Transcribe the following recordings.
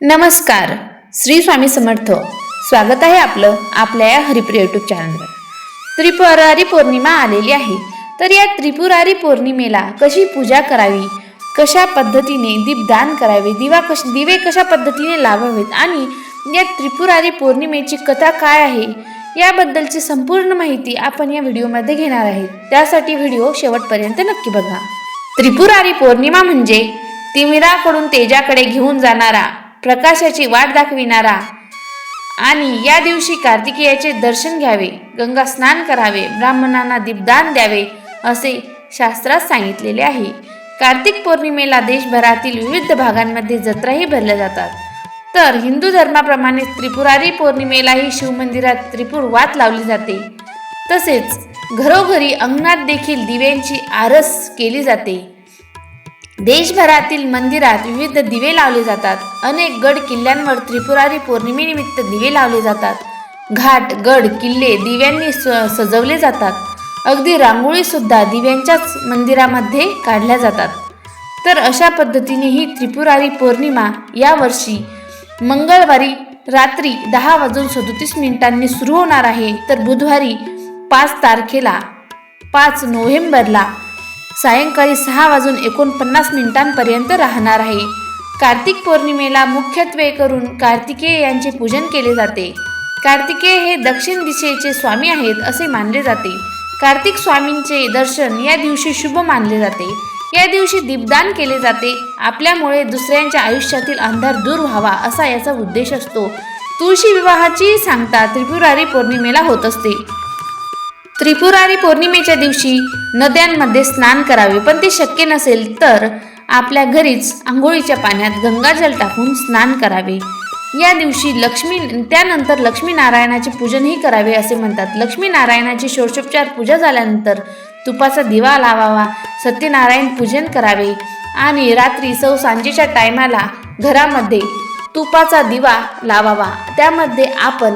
नमस्कार श्री स्वामी समर्थ. स्वागत आहे आपलं आपल्या या हरिप्रिय यूट्यूब चॅनलवर त्रिपुरारी पौर्णिमा आलेली आहे तर या त्रिपुरारी पौर्णिमेला कशी पूजा करावी कशा पद्धतीने दीपदान करावे दिवा कश दिवे कशा पद्धतीने लावावेत आणि या त्रिपुरारी पौर्णिमेची कथा काय आहे याबद्दलची संपूर्ण माहिती आपण या व्हिडिओमध्ये घेणार आहे. त्यासाठी व्हिडिओ शेवटपर्यंत नक्की बघा. त्रिपुरारी पौर्णिमा म्हणजे तिमिराकडून तेजाकडे घेऊन जाणारा प्रकाशाची वाट दाखविणारा. आणि या दिवशी कार्तिकेयाचे दर्शन घ्यावे गंगा स्नान करावे ब्राह्मणांना दीपदान द्यावे असे शास्त्रात सांगितलेले आहे. कार्तिक पौर्णिमेला देशभरातील विविध भागांमध्ये जत्राही भरल्या जातात. तर हिंदू धर्माप्रमाणे त्रिपुरारी पौर्णिमेलाही शिवमंदिरात त्रिपुर वात लावली जाते. तसेच घरोघरी अंगणात देखील दिव्यांची आरस केली जाते. देशभरातील मंदिरात विविध दिवे लावले जातात. अनेक गड किल्ल्यांवर त्रिपुरारी पौर्णिमेनिमित्त दिवे लावले जातात. घाट गड किल्ले दिव्यांनी स- सजवले जातात. अगदी रांगोळी सुद्धा दिव्यांच्याच मंदिरामध्ये काढल्या जातात. तर अशा पद्धतीने ही त्रिपुरारी पौर्णिमा यावर्षी मंगळवारी रात्री दहा वाजून सदोतीस मिनिटांनी सुरू होणार आहे. तर बुधवारी पाच तारखेला पाच नोव्हेंबरला सायंकाळी सहा वाजून एकोणपन्नास मिनिटांपर्यंत राहणार आहे. कार्तिक पौर्णिमेला मुख्यत्वे करून कार्तिकेय यांचे पूजन केले जाते. कार्तिकेय हे दक्षिण दिशेचे स्वामी आहेत असे मानले जाते. कार्तिक स्वामींचे दर्शन या दिवशी शुभ मानले जाते. या दिवशी दीपदान केले जाते. आपल्यामुळे दुसऱ्यांच्या आयुष्यातील अंधार दूर व्हावा असा याचा उद्देश असतो. तुळशी विवाहाची सांगता त्रिपुरारी पौर्णिमेला होत असते. त्रिपुरारी पौर्णिमेच्या दिवशी नद्यांमध्ये स्नान करावे. पण ते शक्य नसेल तर आपल्या घरीच आंघोळीच्या पाण्यात गंगाजल टाकून स्नान करावे. या दिवशी लक्ष्मी त्यानंतर लक्ष्मीनारायणाचे पूजनही करावे असे म्हणतात. लक्ष्मीनारायणाची षोडशोपचार पूजा झाल्यानंतर तुपाचा दिवा लावावा सत्यनारायण पूजन करावे आणि रात्री सौ सांजेच्या टायमाला घरामध्ये तुपाचा दिवा लावावा. त्यामध्ये आपण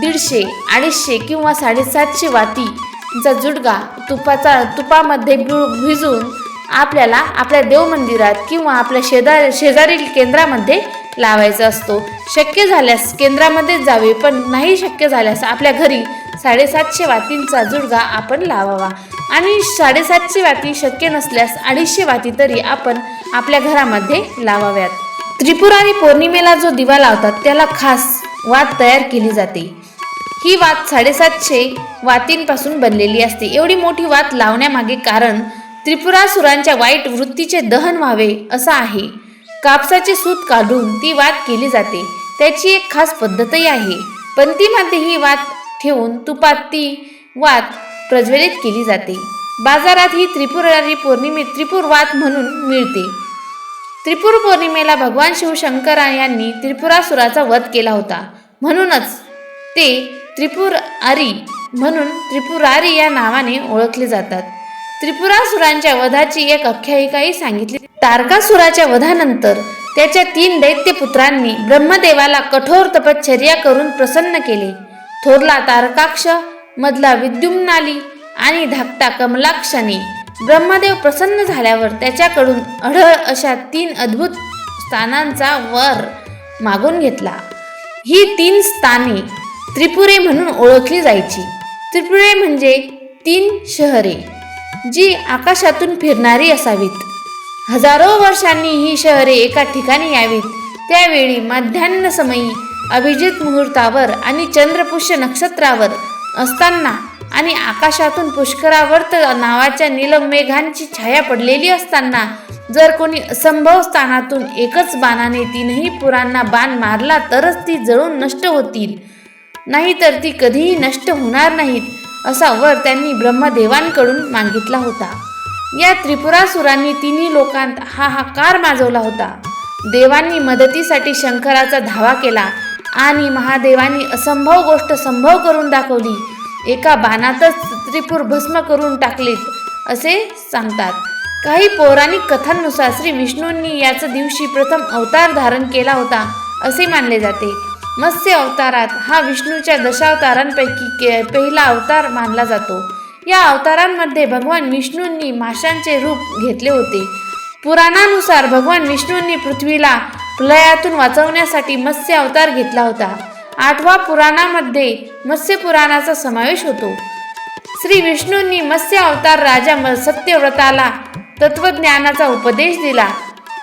दीडशे अडीचशे किंवा साडेसातशे वातीचा जुडगा तुपाचा तुपामध्ये भिजून भिजवून आपल्याला आपल्या देवमंदिरात किंवा आपल्या शेजार शेजारील केंद्रामध्ये लावायचा असतो. शक्य झाल्यास केंद्रामध्येच जावे पण नाही शक्य झाल्यास आपल्या घरी साडेसातशे वातींचा जुडगा आपण लावावा. आणि साडेसातशे वाती शक्य नसल्यास अडीचशे वाती तरी आपण आपल्या घरामध्ये लावाव्यात. त्रिपुरारी पौर्णिमेला जो दिवा लावतात त्याला खास वात तयार केली जाते. ही वात साडेसातशे वातींपासून बनलेली असते. एवढी मोठी वात लावण्यामागे कारण त्रिपुरासुरांच्या वाईट वृत्तीचे दहन व्हावे असं आहे. कापसाचे सूत काढून ती वात केली जाते. त्याची एक खास पद्धतही आहे. पंथीमध्ये ही वात ठेवून तुपात ती वात प्रज्वलित केली जाते. बाजारात ही त्रिपुरारी पौर्णिमे त्रिपुर वात म्हणून मिळते. त्रिपूर पौर्णिमेला भगवान शिवशंकरा यांनी त्रिपुरासुराचा वध केला होता. म्हणूनच ते त्रिपुरारी म्हणून त्रिपुरारी या नावाने ओळखले जातात. त्रिपुरासुरांच्या वधाची एक आख्यायिकाही सांगितली. तारकासुराच्या वधानंतर त्याच्या तीन दैत्य पुत्रांनी ब्रह्मदेवाला कठोर तपश्चर्या करून प्रसन्न केले. थोरला तारकाक्ष मधला विद्युम्नाली आणि धाकटा कमलाक्षाने ब्रह्मदेव प्रसन्न झाल्यावर त्याच्याकडून अढळ अशा तीन अद्भुत स्थानांचा वर मागून घेतला. ही तीन स्थाने त्रिपुरे म्हणून ओळखली जायची. त्रिपुरे म्हणजे तीन शहरे जी आकाशातून फिरणारी असावीत. हजारो वर्षांनी ही शहरे एका ठिकाणी यावीत. त्यावेळी माध्यान्ह समयी अभिजित मुहूर्तावर आणि चंद्रपुष्य नक्षत्रावर असताना आणि आकाशातून पुष्करावर्त नावाच्या नीलम मेघांची छाया पडलेली असताना जर कोणी असंभव स्थानातून एकच बाणाने तीनही पुरांना बाण मारला तरच ती जळून नष्ट होतील. नाहीतर ती कधीही नष्ट होणार नाहीत असा वर त्यांनी ब्रह्मदेवांकडून मागितला होता. या त्रिपुरासुरांनी तिन्ही लोकांत हाहाकार माजवला होता. देवांनी मदतीसाठी शंकराचा धावा केला आणि महादेवांनी असंभव गोष्ट संभव करून दाखवली. एका बाणातच त्रिपुर भस्म करून टाकलीत असे सांगतात. काही पौराणिक कथांनुसार श्री विष्णूंनी याच दिवशी प्रथम अवतार धारण केला होता असे मानले जाते. मत्स्य अवतारात हा विष्णूच्या दशावतारांपैकी के पहिला अवतार मानला जातो. या अवतारांमध्ये भगवान विष्णूंनी माशांचे रूप घेतले होते. पुराणानुसार भगवान विष्णूंनी पृथ्वीला प्रलयातून वाचवण्यासाठी मत्स्य अवतार घेतला होता. आठवा पुराणामध्ये मत्स्य पुराणाचा समावेश होतो. श्री विष्णूंनी मत्स्य अवतार राजा म- सत्यव्रताला तत्वज्ञानाचा उपदेश दिला.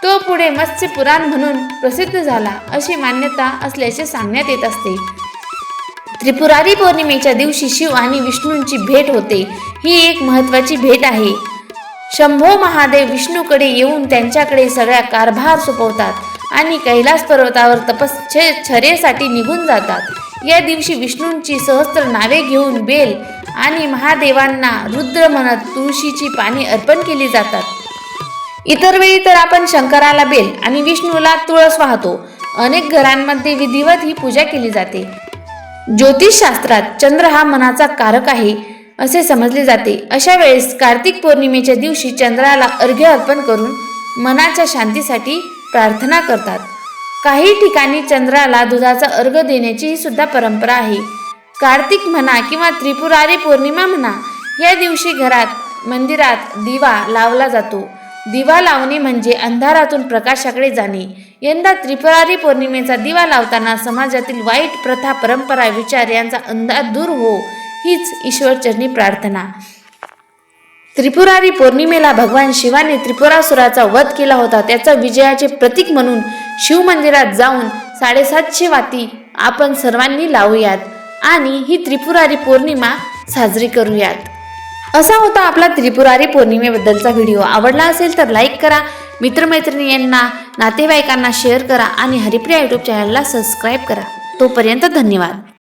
तो पुढे मत्स्य पुराण म्हणून प्रसिद्ध झाला अशी मान्यता असल्याचे सांगण्यात येत असते. त्रिपुरारी पौर्णिमेच्या दिवशी शिव आणि विष्णूंची भेट होते. ही एक महत्वाची भेट आहे. शंभो महादेव विष्णूकडे येऊन त्यांच्याकडे सगळ्या कारभार सोपवतात आणि कैलास पर्वतावर तपश्चर्येसाठी निघून जातात. या दिवशी विष्णूंची सहस्त्र नावे घेऊन बेल आणि महादेवांना रुद्र म्हणत तुळशीची पाने अर्पण केली जातात. इतर वेळी तर आपण शंकराला बेल आणि विष्णूला तुळस वाहतो. अनेक घरांमध्ये विधिवत ही पूजा केली जाते. ज्योतिषशास्त्रात चंद्र हा मनाचा कारक आहे असे समजले जाते. अशा वेळेस कार्तिक पौर्णिमेच्या दिवशी चंद्राला अर्घ्य अर्पण करून मनाच्या शांतीसाठी प्रार्थना करतात. काही ठिकाणी चंद्राला दुधाचा अर्घ देण्याची ही सुद्धा परंपरा आहे. कार्तिक म्हणा किंवा त्रिपुरारी पौर्णिमा म्हणा या दिवशी घरात मंदिरात दिवा लावला जातो. दिवा लावणे म्हणजे अंधारातून प्रकाशाकडे जाणे. यंदा त्रिपुरारी पौर्णिमेचा दिवा लावताना समाजातील वाईट प्रथा परंपरा विचार यांचा अंधार दूर हो हीच ईश्वरचरणी प्रार्थना. त्रिपुरारी पौर्णिमेला भगवान शिवाने त्रिपुरासुराचा वध केला होता. त्याचा विजयाचे प्रतीक म्हणून शिवमंदिरात जाऊन साडेसातशे वाती आपण सर्वांनी लावूयात आणि ही त्रिपुरारी पौर्णिमा साजरी करूयात. असा होता आपला त्रिपुरारी पौर्णिमेबद्दलचा व्हिडिओ. आवडला असेल तर लाईक करा मित्रमैत्रिणी यांना नातेवाईकांना शेअर करा आणि हरिप्रिया यूट्यूब चॅनलला सबस्क्राईब करा. तोपर्यंत धन्यवाद.